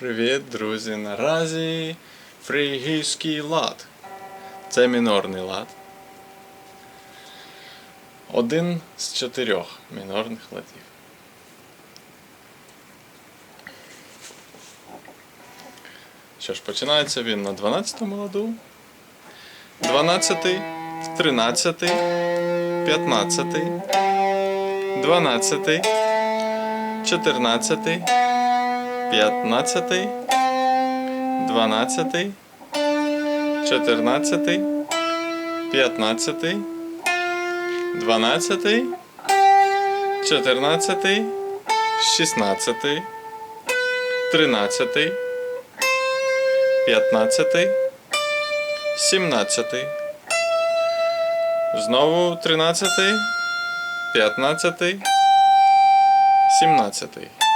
Привіт, друзі! Наразі фригійський лад. Це мінорний лад. Один з чотирьох мінорних ладів. Що ж, починається він на 12-му ладу, 12, 13, 15, 12, 14, 15, 12, 14, 15, 12, 14, 16, 13, 15, 17, знову 13, 15, 17.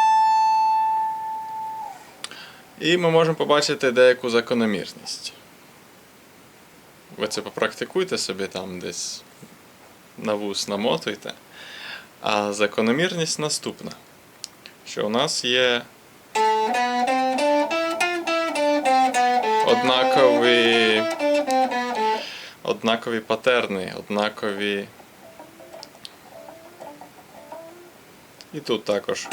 І ми можемо побачити деяку закономірність. Ви це попрактикуйте собі там десь на вус намотуйте. А закономірність наступна. Що у нас є однакові, однакові патерни, однакові. І тут також.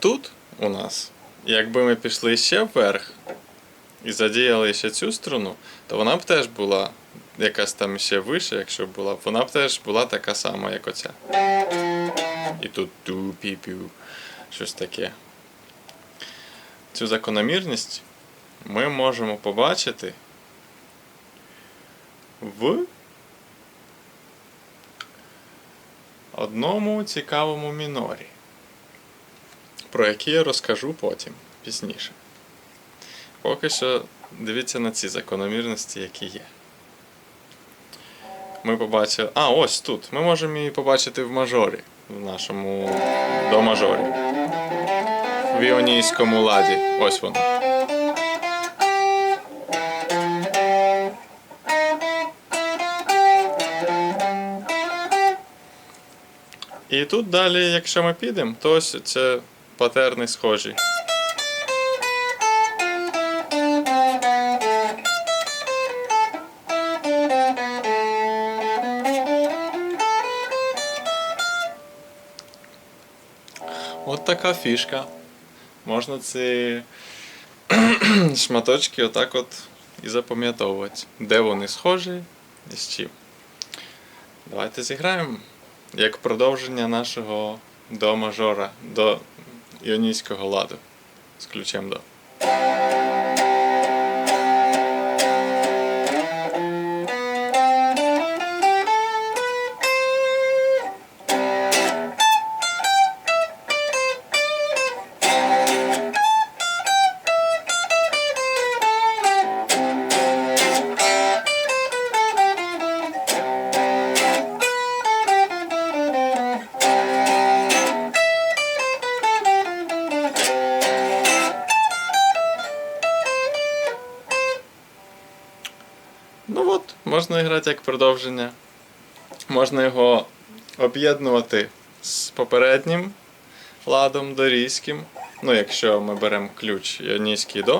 Тут у нас, якби ми пішли ще вверх і задіяли ще цю струну, то вона б теж була якась там ще вище, якщо б була, вона б теж була така сама, як оця. І тут ту пі пю щось таке. Цю закономірність ми можемо побачити в одному цікавому мінорі про які я розкажу потім, пізніше. Поки що дивіться на ці закономірності, які є. Ми побачили. А, ось тут. Ми можемо її побачити в мажорі, в нашому до мажорі. В іонійському ладі. Ось воно. І тут далі, якщо ми підемо, то ось це патерни схожі. От така фішка. Можна ці шматочки отак от і запам'ятовувати, де вони схожі і з чим. Давайте зіграємо як продовження нашого до мажора, до іонійського ладу з ключем до. Можна грати як продовження. Можна його об'єднувати з попереднім ладом дорійським. Ну, якщо ми беремо ключ іонійський до,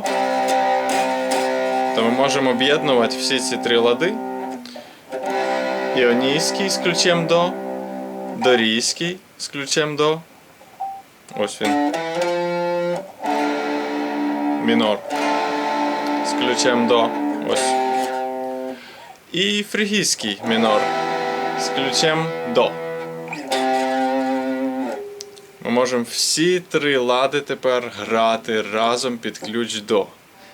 то ми можемо об'єднувати всі ці три лади. Іонійський з ключем до, дорійський з ключем до. Ось він. Мінор. З ключем до. Ось і фригійський мінор з ключем до. Ми можемо всі три лади тепер грати разом під ключ до.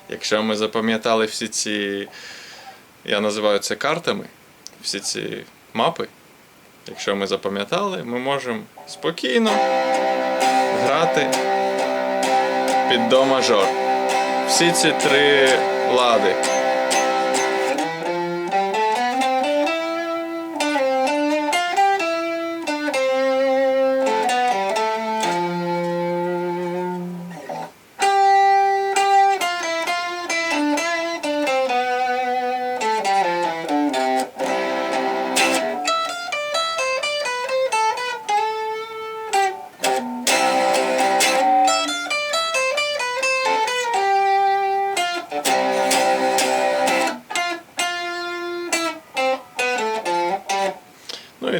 Якщо ми запам'ятали всі ці, я називаю це картами, всі ці мапи. Якщо ми запам'ятали, ми можемо спокійно грати під до мажор. Всі ці три лади.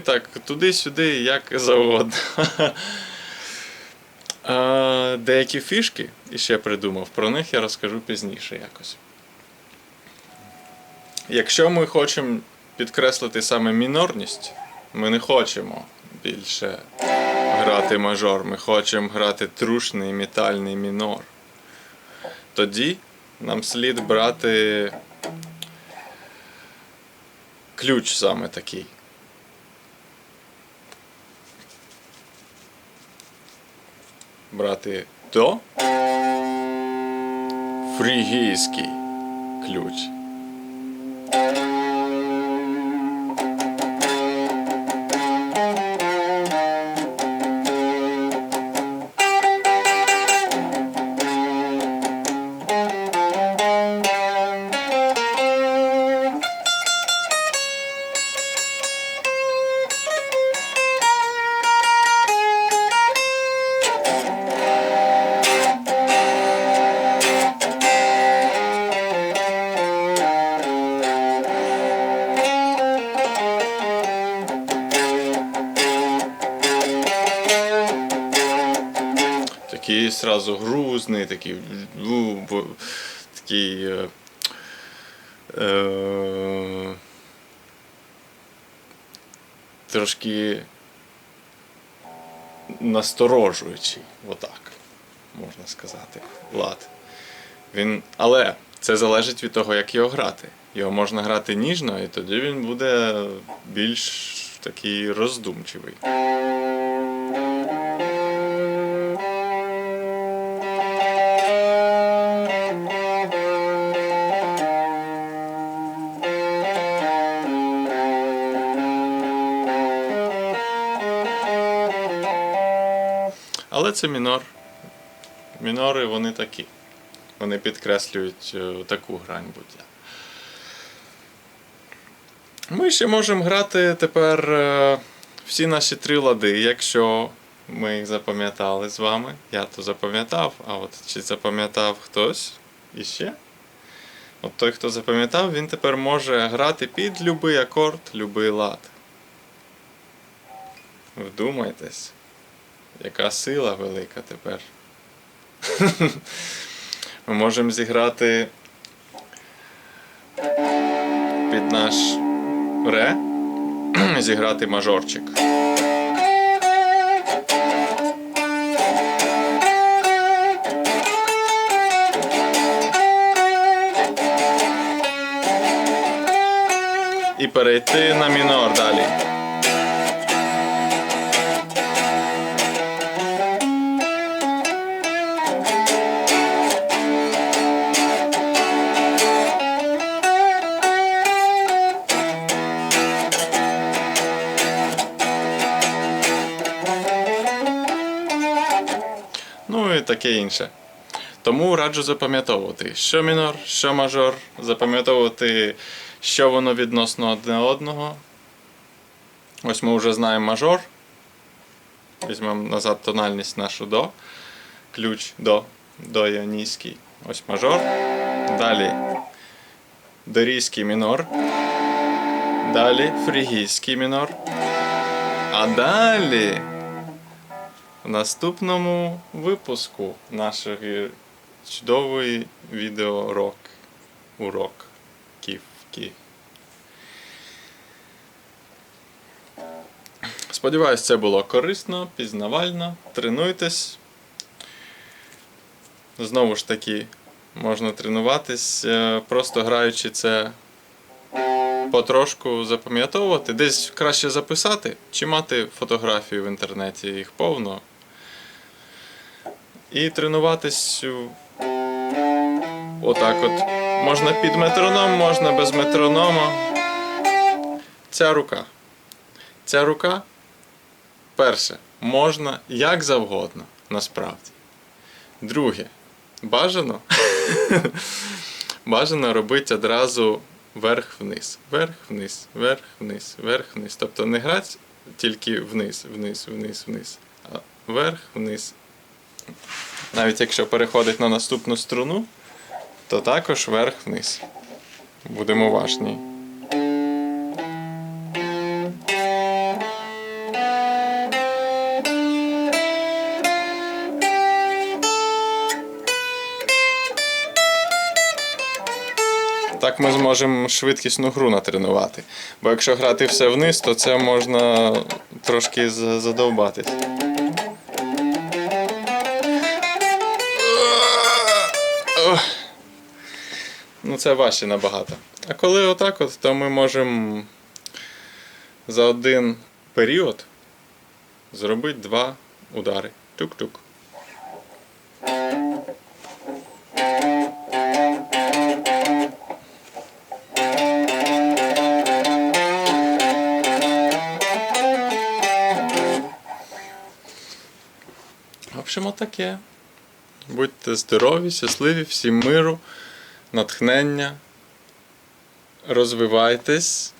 Так туди-сюди, як завгодно. Деякі фішки іще придумав, про них я розкажу пізніше якось. Якщо ми хочемо підкреслити саме мінорність, ми не хочемо більше грати мажор, ми хочемо грати трушний метальний мінор. Тоді нам слід брати ключ саме такий. Брати до фрігійський ключ. Такий сразу грузний, такий, ну, такий е, е, трошки насторожуючий, отак, можна сказати, лад. Він, але це залежить від того, як його грати. Його можна грати ніжно, і тоді він буде більш такий роздумчивий. Але це мінор. Мінори вони такі. Вони підкреслюють е, таку грань буття. Ми ще можемо грати тепер е, всі наші три лади, якщо ми їх запам'ятали з вами. Я то запам'ятав, а от чи запам'ятав хтось іще? От той, хто запам'ятав, він тепер може грати під будь-який акорд, будь-який лад. Вдумайтесь, яка сила велика тепер. Ми можемо зіграти під наш ре, зіграти мажорчик. І перейти на мінор далі. Таке інше. Тому раджу запам'ятовувати, що мінор, що мажор, запам'ятовувати, що воно відносно одне одного. Ось ми вже знаємо мажор. Візьмемо назад тональність нашу до. Ключ до, до іонійський. Ось мажор. Далі дорійський мінор. Далі фрігійський мінор. А далі в наступному випуску нашої чудової відеоурок. Урок. Ківки. Сподіваюсь, це було корисно, пізнавально. Тренуйтесь. Знову ж таки, можна тренуватись, е, просто граючи це потрошку запам'ятовувати, десь краще записати, чи мати фотографії в інтернеті, їх повно. І тренуватись отак от. Можна під метроном, можна без метронома. Ця рука. Ця рука, перше, можна як завгодно, насправді. Друге, бажано. бажано робити одразу вверх-вниз, вверх-вниз, вверх-вниз, вверх-вниз. Тобто не грати тільки вниз, вниз, вниз, вниз, а вверх-вниз. Навіть якщо переходить на наступну струну, то також вверх-вниз. Будемо уважні. Так ми зможемо швидкісну гру натренувати. Бо якщо грати все вниз, то це можна трошки задовбатись. Ну, це важче набагато. А коли отак, от, то ми можемо за один період зробити два удари. Тук-тук. Отаке. Будьте здорові, щасливі, всім миру, натхнення. Розвивайтесь.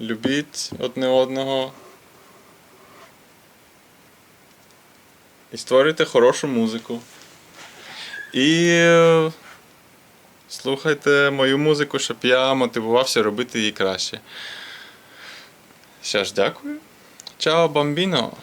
Любіть одне одного. І створюйте хорошу музику. І е, слухайте мою музику, щоб я мотивувався робити її краще. Ще ж дякую. Chao, bambino.